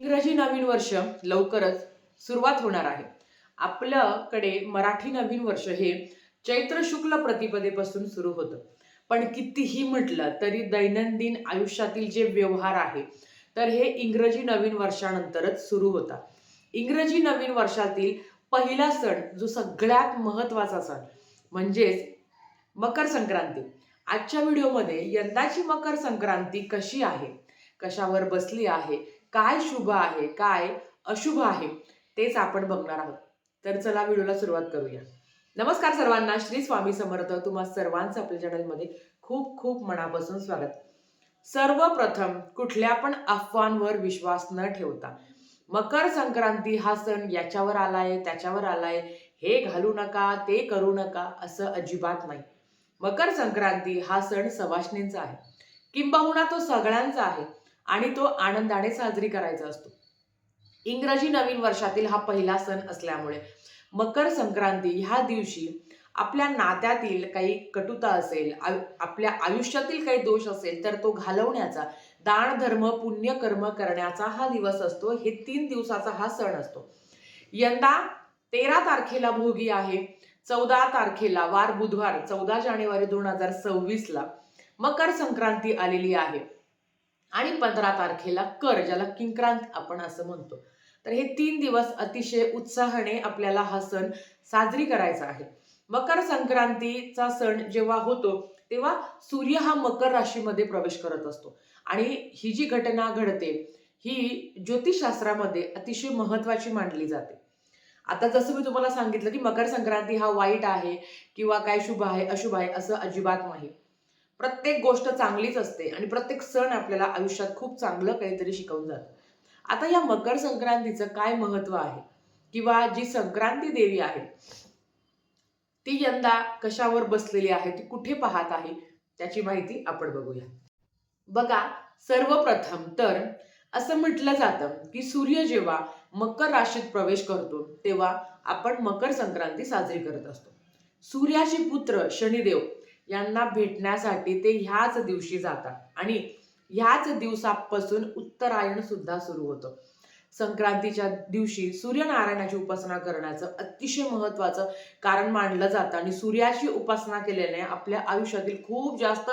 इंग्रजी नवीन वर्ष लवकरच सुरुवात होणार आहे. आपल्याकडे मराठी नवीन वर्ष हे चैत्र शुक्ल प्रतिपदेपासून सुरू होतं. पण कितीही म्हटलं तरी दैनंदिन आयुष्यातील जे व्यवहार आहे तर हे इंग्रजी नवीन वर्षानंतरच सुरू होता इंग्रजी नवीन वर्षातील पहिला सण जो सगळ्यात महत्त्वाचा सण म्हणजेच मकर संक्रांती. आजच्या व्हिडिओमध्ये यंदाची मकर संक्रांती कशी आहे कशावर बसली आहे काय शुभ आहे काय अशुभ आहे तेच आपण बघणार आहोत. तर चला व्हिडिओला सुरुवात करूया. नमस्कार सर्वांना श्री स्वामी समर्थ. तुम्हा सर्वांचं आपल्या चॅनलमध्ये खूप खूप मनापासून स्वागत. सर्वप्रथम कुठल्या पण अफवांवर विश्वास न ठेवता मकर संक्रांती हा सण याच्यावर आलाय त्याच्यावर आलाय हे घालू नका ते करू नका असं अजिबात नाही. मकर संक्रांती हा सण सवाष्णींचा आहे. किंबहुना तो सगळ्यांचा आहे. आणि तो आनंदाने साजरी करायचा असतो. इंग्रजी नवीन वर्षातील हा पहिला सण असल्यामुळे मकर संक्रांती ह्या दिवशी आपल्या नात्यातील काही कटुता असेल आपल्या आयुष्यातील काही दोष असेल तर तो घालवण्याचा दान धर्म पुण्य कर्म करण्याचा हा दिवस असतो. हे तीन दिवसाचा हा सण असतो. यंदा तेरा तारखेला भोगी आहे. चौदा तारखेला वार बुधवार चौदा जानेवारी दोन हजार सव्वीसला मकर संक्रांती आलेली आहे. आणि पंधरा तारखेला कर ज्याला किंक्रांत आपण असं म्हणतो. तर हे तीन दिवस अतिशय उत्साहाने आपल्याला हा सण साजरी करायचा आहे. मकर संक्रांतीचा सण जेव्हा होतो तेव्हा सूर्य हा मकर राशीमध्ये प्रवेश करत असतो. आणि ही जी घटना घडते ही ज्योतिषशास्त्रामध्ये अतिशय महत्वाची मानली जाते. आता जसं मी तुम्हाला सांगितलं की मकर संक्रांती हा वाईट आहे किंवा काय शुभ आहे अशुभ आहे असं अजिबात नाही. प्रत्येक गोष्ट चांगलीच असते आणि प्रत्येक सण आपल्याला आयुष्यात खूप चांगलं काहीतरी शिकवून जातं. आता या मकर संक्रांतीचं काय महत्त्व आहे? किंवा जी संक्रांती देवी आहे ती यंदा कशावर बसलेली आहे ती कुठे पाहत आहे त्याची माहिती आपण बघूया. बघा सर्वप्रथम तर असं म्हटलं जातं की सूर्य जेव्हा मकर राशीत प्रवेश करतो तेव्हा आपण मकर संक्रांती साजरी करत असतो. सूर्याचे पुत्र शनिदेव यांना भेटण्यासाठी ते ह्याच दिवशी जातात. आणि ह्याच दिवसापासून उत्तरायण सुद्धा सुरू होतं. संक्रांतीच्या दिवशी सूर्यनारायणाची उपासना करण्याचं अतिशय महत्वाचं कारण मानलं जातं. आणि सूर्याची उपासना केल्याने आपल्या आयुष्यातील खूप जास्त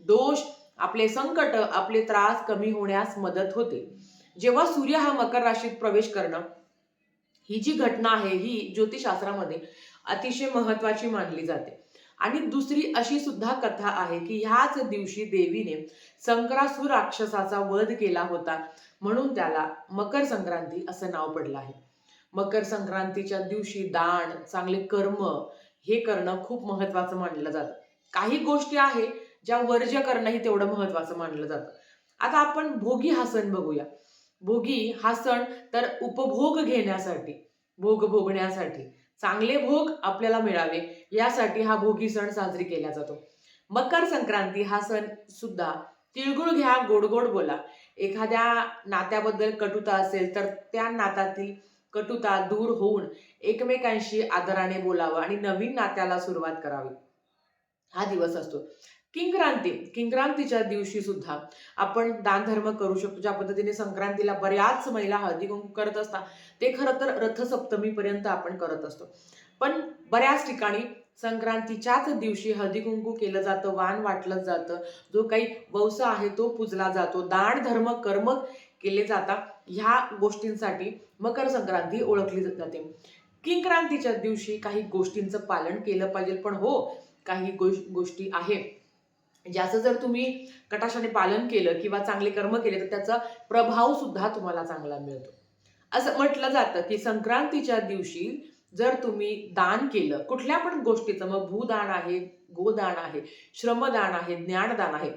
दोष आपले संकट आपले त्रास कमी होण्यास मदत होते. जेव्हा सूर्य हा मकर राशीत प्रवेश करणं ही जी घटना आहे ही ज्योतिषशास्त्रामध्ये अतिशय महत्वाची मानली जाते. आणि दुसरी अशी सुद्धा कथा आहे की ह्याच दिवशी देवीने संक्रासूर राक्षसाचा वध केला होता. म्हणून त्याला मकर संक्रांती असं नाव पडलं आहे. मकर संक्रांतीच्या दिवशी दान चांगले कर्म हे करणं खूप महत्वाचं मानलं जातं. काही गोष्टी आहे ज्या वर्ज्य करणंही तेवढं महत्वाचं मानलं जातं. आता आपण भोगी हा सण बघूया. भोगी हा सण तर उपभोग घेण्यासाठी भोग भोगण्यासाठी चांगले भोग आपल्याला मिळावे यासाठी हा भोगी सण साजरी केला जातो. मकर संक्रांती हा सण सुद्धा तिळगुळ घ्या गोड गोड बोला. एखाद्या नात्याबद्दल कटुता असेल तर त्या नात्यातील कटुता दूर होऊन एकमेकांशी आदराने बोलावं आणि नवीन नात्याला सुरुवात करावी. हा दिवस असतो. किंक्रांती किंक्रांतीच्या दिवशी सुद्धा आपण दानधर्म करू शकतो. ज्या पद्धतीने संक्रांतीला बऱ्याच महिला हळदी कुंकू करत असतात ते खरं तर रथसप्तमीपर्यंत आपण करत असतो. पण बऱ्याच ठिकाणी संक्रांतीच्याच दिवशी हळदी कुंकू केलं जातं वाण वाटलं जातं. जो काही वंश आहे तो पूजला जातो. दान धर्म कर्म केले जातात. ह्या गोष्टींसाठी मकर संक्रांती ओळखली जाते. किंक्रांतीच्या दिवशी काही गोष्टींचं पालन केलं पाहिजे. पण हो काही गोष- गोष्टी आहे म्हणजे ज्याचं जर तुम्ही कटाशाने पालन केलं किंवा चांगले कर्म केले तर त्याचा प्रभाव सुद्धा तुम्हाला चांगला मिळतो. असं म्हटलं जातं की संक्रांतीच्या दिवशी जर तुम्ही दान केलं कुठल्या पण गोष्टीचं मग भूदान आहे गोदान आहे श्रमदान आहे ज्ञानदान आहे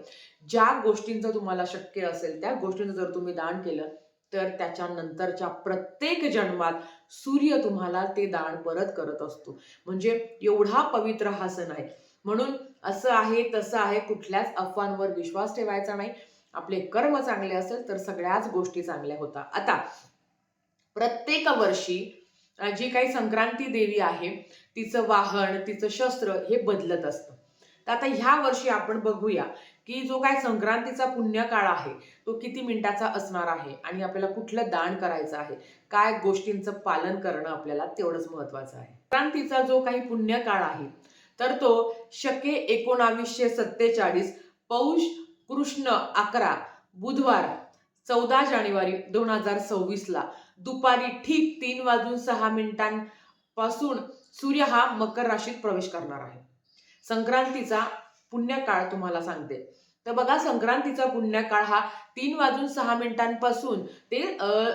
ज्या गोष्टींचं तुम्हाला शक्य असेल त्या गोष्टींचं जर तुम्ही दान केलं तर त्याच्यानंतरच्या प्रत्येक जन्मात सूर्य तुम्हाला ते दान परत करत असतो. म्हणजे एवढा पवित्र हा सण आहे. म्हणून असं आहे तसं आहे कुठल्याच अफवांवर विश्वास ठेवायचा नाही. आपले कर्म चांगले असेल तर सगळ्याच गोष्टी चांगल्या होतात. आता प्रत्येक वर्षी जी काही संक्रांती देवी आहे तिचं वाहन तिचं शस्त्र हे बदलत असतं. तर आता ह्या वर्षी आपण बघूया की जो काय संक्रांतीचा पुण्य काळ आहे तो किती मिनिटाचा असणार आहे आणि आपल्याला कुठलं दान करायचं आहे काय गोष्टींचं पालन करणं आपल्याला तेवढंच महत्वाचं आहे. संक्रांतीचा जो काही पुण्य काळ आहे तर तो शके एकोणावीसशे सत्तेचाळीस पौष कृष्ण अकरा बुधवार चौदा जानेवारी दोन हजार सव्वीसला. दुपारी ठीक तीन वाजून सहा मिनिटांपासून सूर्य हा मकर राशीत प्रवेश करणार आहे. संक्रांतीचा पुण्यकाळ तुम्हाला सांगते. तर बघा संक्रांतीचा पुण्यकाळ हा तीन वाजून सहा मिनिटांपासून ते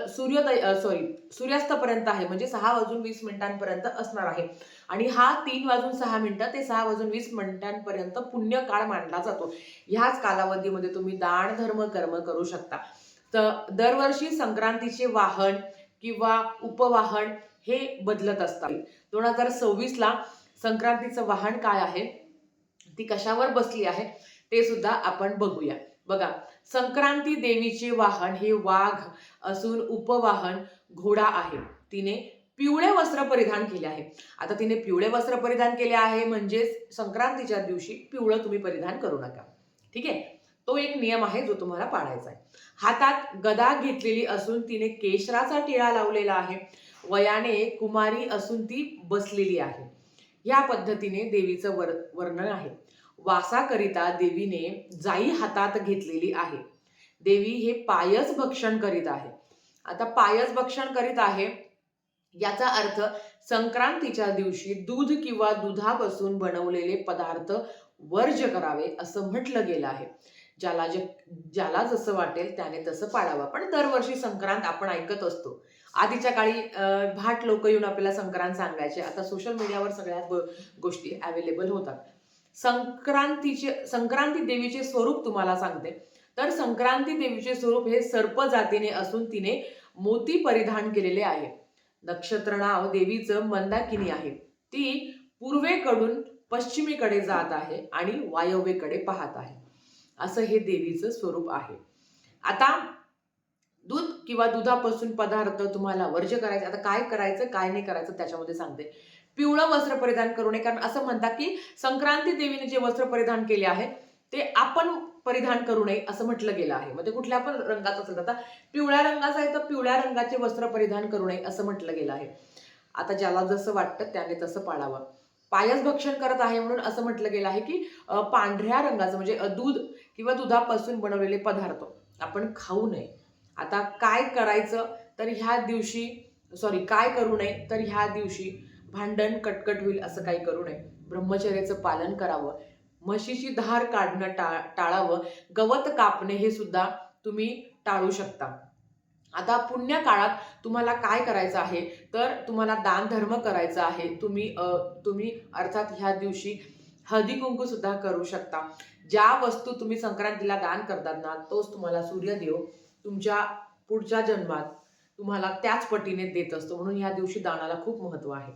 सूर्योदय सॉरी सूर्यास्तापर्यंत आहे. म्हणजे सहा वाजून वीस मिनिटांपर्यंत असणार आहे. आणि हा तीन वाजून सहा मिनिटं ते सहा वाजून वीस मिनिटांपर्यंत पुण्यकाळ मानला जातो. ह्याच कालावधीमध्ये तुम्ही दान धर्म कर्म करू शकता. तर दरवर्षी संक्रांतीचे वाहन किंवा उपवाहन हे बदलत असतात. दोन हजार सव्वीसला संक्रांतीचं वाहन काय आहे? ती कशावर बसली आहे? ते सुद्धा आपण बघूया. बघा संक्रांती देवीचे वाहन हे वाघ असून उपवाहन घोडा आहे. तिने पिवळे वस्त्र परिधान केले आहे. आता तिने पिवळे वस्त्र परिधान केले आहे म्हणजेच संक्रांतीच्या दिवशी पिवळं तुम्ही परिधान करू नका. ठीक आहे? तो एक नियम आहे जो तुम्हाला पाळायचा आहे. हातात गदा घेतलेली असून तिने केशराचा टिळा लावलेला आहे. वयाने कुमारी असून ती बसलेली आहे. या पद्धतीने देवीचं वर वर्णन आहे. वासाकरिता देवीने जाई हातात घेतलेली आहे. देवी हे पायस भक्षण करीत आहे. आता पायस भक्षण करीत आहे याचा अर्थ संक्रांतीच्या दिवशी दूध किंवा दुधापासून बनवलेले पदार्थ वर्ज करावे असं म्हटलं गेलं आहे. ज्याला जे ज्याला जसं वाटेल त्याने तसं पाळावं. पण दरवर्षी संक्रांत आपण ऐकत असतो. आधीच्या काळी भाट लोक येऊन आपल्याला संक्रांत सांगायचे. आता सोशल मीडियावर सगळ्या गोष्टी अवेलेबल होतात. संक्रांतीचे संक्रांती देवीचे स्वरूप तुम्हाला सांगते. तर संक्रांती देवीचे स्वरूप हे सर्प जातीने असून तिने मोती परिधान केलेले आहे. नक्षत्र नाव देवीचं मंदाकिनी आहे. ती पूर्वेकडून पश्चिमेकडे जात आहे आणि वायव्येकडे पाहत आहे. असं हे देवीचं स्वरूप आहे. आता दूध किंवा दुधापासून पदार्थ तुम्हाला वर्ज करायचे आता काय करायचं काय नाही करायचं त्याच्यामध्ये सांगते. पिवळं वस्त्र परिधान करू नये. कारण असं म्हणतात की संक्रांती देवीने जे वस्त्र परिधान केले आहे ते आपण परिधान करू नये असं म्हटलं गेलं आहे. म्हणजे कुठल्या पण रंगाचं असेल आता पिवळ्या रंगाचं आहे तर पिवळ्या रंगाचे वस्त्र परिधान करू नये असं म्हटलं गेलं आहे. आता ज्याला जसं वाटतं त्याने तसं पाळावं. पायस भक्षण करत आहे म्हणून असं म्हटलं गेलं आहे की पांढऱ्या रंगाचं म्हणजे दूध किंवा दुधापासून बनवलेले पदार्थ आपण खाऊ नये. आता काय करायचं तर ह्या दिवशी सॉरी काय करू नये तर ह्या दिवशी भांडण कटकट होईल असं काही करू नये. ब्रह्मचर्याचं पालन करावं. म्हशीची धार काढणं टा टाळावं. गवत कापणे हे सुद्धा तुम्ही टाळू शकता. आता पुण्य काळात तुम्हाला काय करायचं आहे? तर तुम्हाला दान धर्म करायचा आहे. तुम्ही तुम्ही अर्थात ह्या दिवशी हळदी कुंकू सुद्धा करू शकता. ज्या वस्तू तुम्ही संक्रांतीला दान करतात ना तोच तुम्हाला सूर्यदेव तुमच्या पुढच्या जन्मात तुम्हाला त्याच पटीने देत असतो. म्हणून ह्या दिवशी दानाला खूप महत्त्व आहे.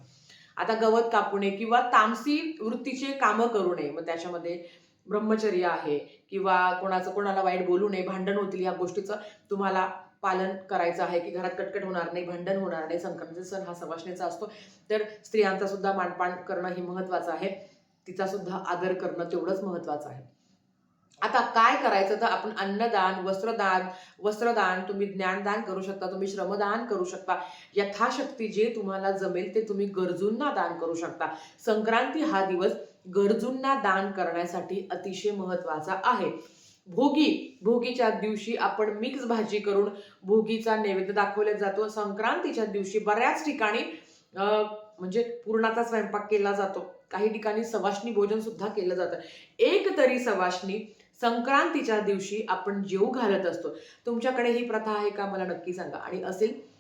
आता गवत कापू नये किंवा तामसी वृत्तीचे कामं करू नये. मग त्याच्यामध्ये ब्रह्मचर्य आहे किंवा कोणाचं कोणाला वाईट बोलू नये भांडण होतील या गोष्टीचं तुम्हाला पालन करायचं आहे की घरात कटकट होणार नाही भांडण होणार नाही संक्रांतीचा सण हा सवासणीचा असतो. तर स्त्रियांचा सुद्धा मानपान करणं हे महत्वाचं आहे. तिचा सुद्धा आदर करणं तेवढंच महत्वाचं आहे. आता काय करायचं तर आपण अन्नदान वस्त्रदान वस्त्रदान तुम्ही ज्ञानदान करू शकता तुम्ही श्रमदान करू शकता. यथाशक्ती जे तुम्हाला जमेल ते तुम्ही गरजूंना दान करू शकता. संक्रांती हा दिवस गरजूंना दान करण्यासाठी अतिशय महत्त्वाचा आहे. भोगी भोगीच्या दिवशी आपण मिक्स भाजी करून भोगीचा नैवेद्य दाखवला जातो. संक्रांतीच्या दिवशी बऱ्याच ठिकाणी म्हणजे पूर्णाचा स्वयंपाक केला जातो. काही ठिकाणी सवाष्णी भोजन सुद्धा केलं जातं. एक तरी सवाष्णी संक्रांतीच्या दिवशी आपण जेऊ घालत असतो. तुमच्याकडे ही प्रथा आहे का? मला नक्की सांगा. आणि असेल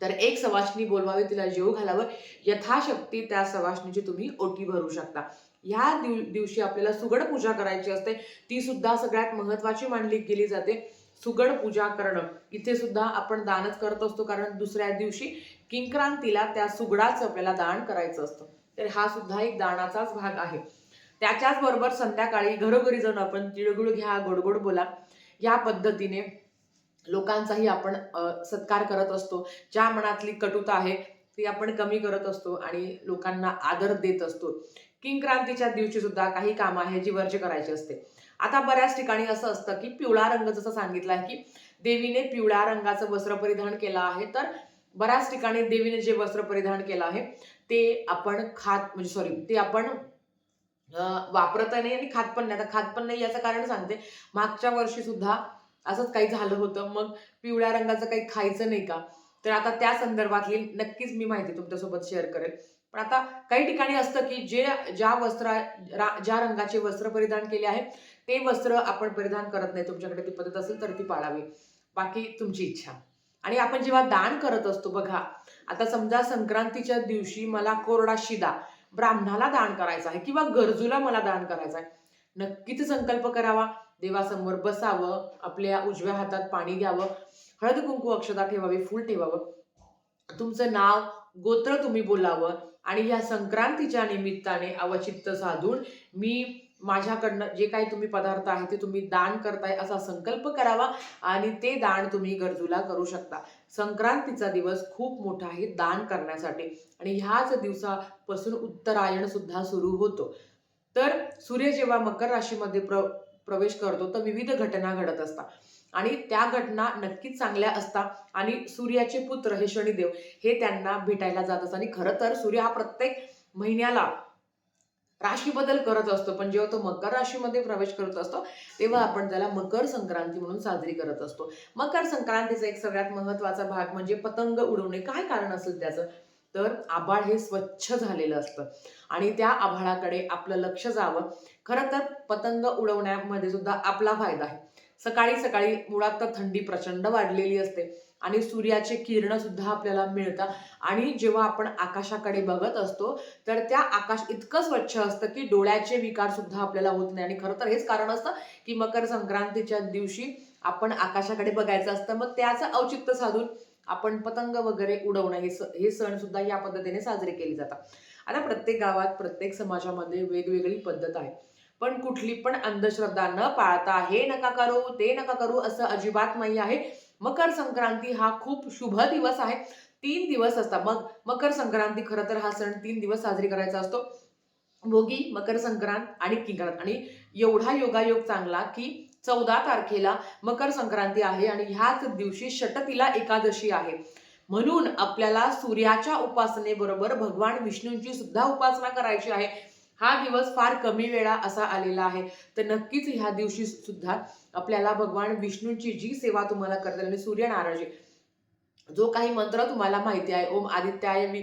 तर एक सवाष्णी बोलवावी तिला जेव घालावं. यथाशक्ती त्या सवाष्णीची तुम्ही ओटी भरू शकता. ह्या दिव दिवशी आपल्याला सुगड पूजा करायची असते. ती सुद्धा सगळ्यात महत्वाची मानली गेली जाते. सुगड पूजा करणं. इथे सुद्धा आपण दानच करत असतो कारण दुसऱ्या दिवशी किंक्रांतीला त्या सुगडाचं आपल्याला दान करायचं असतं. तर हा सुद्धा एक दानाचाच भाग आहे. त्याच्याच बरोबर संध्याकाळी घरोघरी जाऊन आपण तिळगुळ घ्या गोडगोड बोला. या पद्धतीने लोकांचाही आपण सत्कार करत असतो. ज्या मनातली कटुता आहे ती आपण कमी करत असतो आणि लोकांना आदर देत असतो. किंक्रांतीच्या दिवशी सुद्धा काही कामं आहे जी वर्ज करायची असते. आता बऱ्याच ठिकाणी असं असतं की पिवळा रंग जसं सांगितलं आहे की देवीने पिवळ्या रंगाचं वस्त्र परिधान केलं आहे तर बऱ्याच ठिकाणी देवीने जे वस्त्र परिधान केलं आहे ते आपण खात म्हणजे सॉरी ते आपण वापरता नाही आणि खात पण नाही. आता खात पण नाही याचं कारण सांगते. मागच्या वर्षी सुद्धा असंच काही झालं होतं. मग पिवळ्या रंगाचं काही खायचं नाही का? तर आता त्या संदर्भातली नक्कीच मी माहिती तुमच्यासोबत शेअर करेल. पण आता काही ठिकाणी असतं की जे ज्या वस्त्र ज्या रंगाचे वस्त्र परिधान केले आहे ते वस्त्र आपण परिधान करत नाही. तुमच्याकडे ती पद्धत असेल तर ती पाळावी. बाकी तुमची इच्छा. आणि आपण जेव्हा दान करत असतो बघा. आता समजा संक्रांतीच्या दिवशी मला कोरडा शिदा ब्राह्मणाला दान करायचं आहे किंवा गरजूला मला दान करायचं आहे. नक्कीच संकल्प करावा. देवासमोर बसावं. आपल्या उजव्या हातात पाणी घ्यावं हळद कुंकू अक्षता ठेवावी फूल ठेवावं. तुमचं नाव गोत्र तुम्ही बोलावं. आणि या संक्रांतीच्या निमित्ताने अवचित्त साधून मी माझ्याकडनं जे काही तुम्ही पदार्थ आहे ते तुम्ही दान करताय असा संकल्प करावा आणि ते दान तुम्ही गरजूला करू शकता. संक्रांतीचा दिवस खूप मोठा आहे दान करण्यासाठी आणि ह्याच दिवसापासून उत्तरायण सुद्धा सुरू होतो. तर सूर्य जेव्हा मकर राशीमध्ये प्र प्रवेश करतो तर विविध घटना घडत असतात. आणि त्या घटना नक्कीच चांगल्या असतात आणि सूर्याचे पुत्र हे शनिदेव हे त्यांना भेटायला जात असतात. आणि खरं तर सूर्य हा प्रत्येक महिन्याला राशी बदल करत असतो पण जेव्हा तो मकर राशीमध्ये प्रवेश करत असतो तेव्हा आपण त्याला मकर संक्रांती म्हणून साजरी करत असतो. मकर संक्रांतीचा एक सगळ्यात महत्त्वाचा भाग म्हणजे पतंग उडवणे. काय कारण असेल त्याचं? तर आभाळ हे स्वच्छ झालेलं असतं. आणि त्या आभाळाकडे आपलं लक्ष जावं. खरं तर पतंग उडवण्यामध्ये सुद्धा आपला फायदा आहे. सकाळी सकाळी मुळात तर थंडी प्रचंड वाढलेली असते. आणि सूर्याचे किरण सुद्धा आपल्याला मिळतात. आणि जेव्हा आपण आकाशाकडे बघत असतो तर त्या आकाश इतकं स्वच्छ असतं की डोळ्याचे विकार सुद्धा आपल्याला होत नाही. आणि खरं तर हेच कारण असतं की मकर संक्रांतीच्या दिवशी आपण आकाशाकडे बघायचं असतं. मग त्याचं औचित्य साधून आपण पतंग वगैरे उडवणं हे स हे सण सुद्धा या पद्धतीने साजरे केले जातात. आता प्रत्येक गावात प्रत्येक समाजामध्ये वेगवेगळी पद्धत आहे. पण कुठली पण अंधश्रद्धा न पाळता हे नका करू ते नका करू असं अजिबात नाही आहे. मकर संक्रांती हा खूप शुभ दिवस आहे. तीन दिवस असतात. मग मकर संक्रांती खरं तर हा सण तीन दिवस साजरी करायचा असतो. भोगी मकर संक्रांत आणि किंक्रांत आणि एवढा योगायोग चांगला की चौदा तारखेला मकर संक्रांती आहे आणि ह्याच दिवशी षटतिला एकादशी आहे. म्हणून आपल्याला सूर्याच्या उपासनेबरोबर भगवान विष्णूंची सुद्धा उपासना करायची आहे. हा दिवस फार कमी वेळा असा आलेला आहे. तर नक्कीच ह्या दिवशी सुद्धा आपल्याला भगवान विष्णूंची जी सेवा तुम्हाला करता येईल आणि सूर्यनारायण जो काही मंत्र तुम्हाला माहिती आहे ओम आदित्याय मी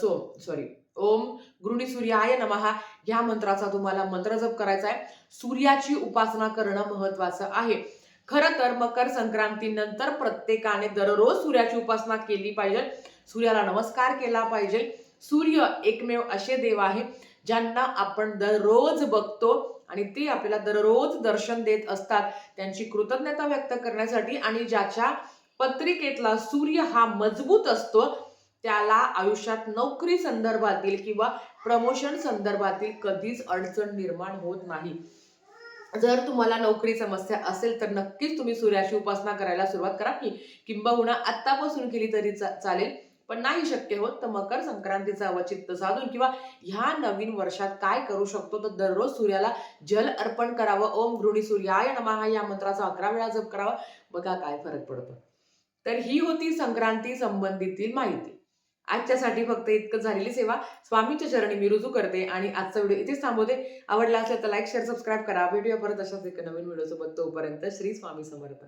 सोम सॉरी ओम गृणी सूर्याय नमहा ह्या मंत्राचा तुम्हाला मंत्र जप करायचा आहे. सूर्याची उपासना करणं महत्वाचं आहे. खरं तर मकर संक्रांतीनंतर प्रत्येकाने दररोज सूर्याची उपासना केली पाहिजे. सूर्याला नमस्कार केला पाहिजे. सूर्य एकमेव असे देव आहे. ज्यांना आपण दररोज बघतो आणि ते आपल्याला दररोज दर्शन देत असतात त्यांची कृतज्ञता व्यक्त करण्यासाठी आणि ज्याच्या पत्रिकेतला सूर्य हा मजबूत असतो त्याला आयुष्यात नोकरी संदर्भातील किंवा प्रमोशन संदर्भातील कधीच अडचण निर्माण होत नाही. जर तुम्हाला नोकरी समस्या असेल तर नक्कीच तुम्ही सूर्याची उपासना करायला सुरुवात करा. की किंबहुना आत्तापासून केली तरी चा- चालेल. पण नाही शक्य होत तर मकर संक्रांतीचं अवचित्त साधून किंवा ह्या नवीन वर्षात काय करू शकतो? तर दररोज सूर्याला जल अर्पण करावं. ओम गृणी सूर्याय नमः या मंत्राचा अकरा वेळा जप करावा. बघा काय फरक पडतो. तर ही होती संक्रांती संबंधीतील माहिती. आजच्यासाठी फक्त इतकं झालेली सेवा. स्वामीच्या चरणी मी रुजू करते आणि आजचा व्हिडिओ इथेच थांबवते. आवडला असेल तर लाईक शेअर सबस्क्राईब करा. भेटूया परत अशाच एका नवीन व्हिडिओ सोबत तोपर्यंत श्री स्वामी समर्थ.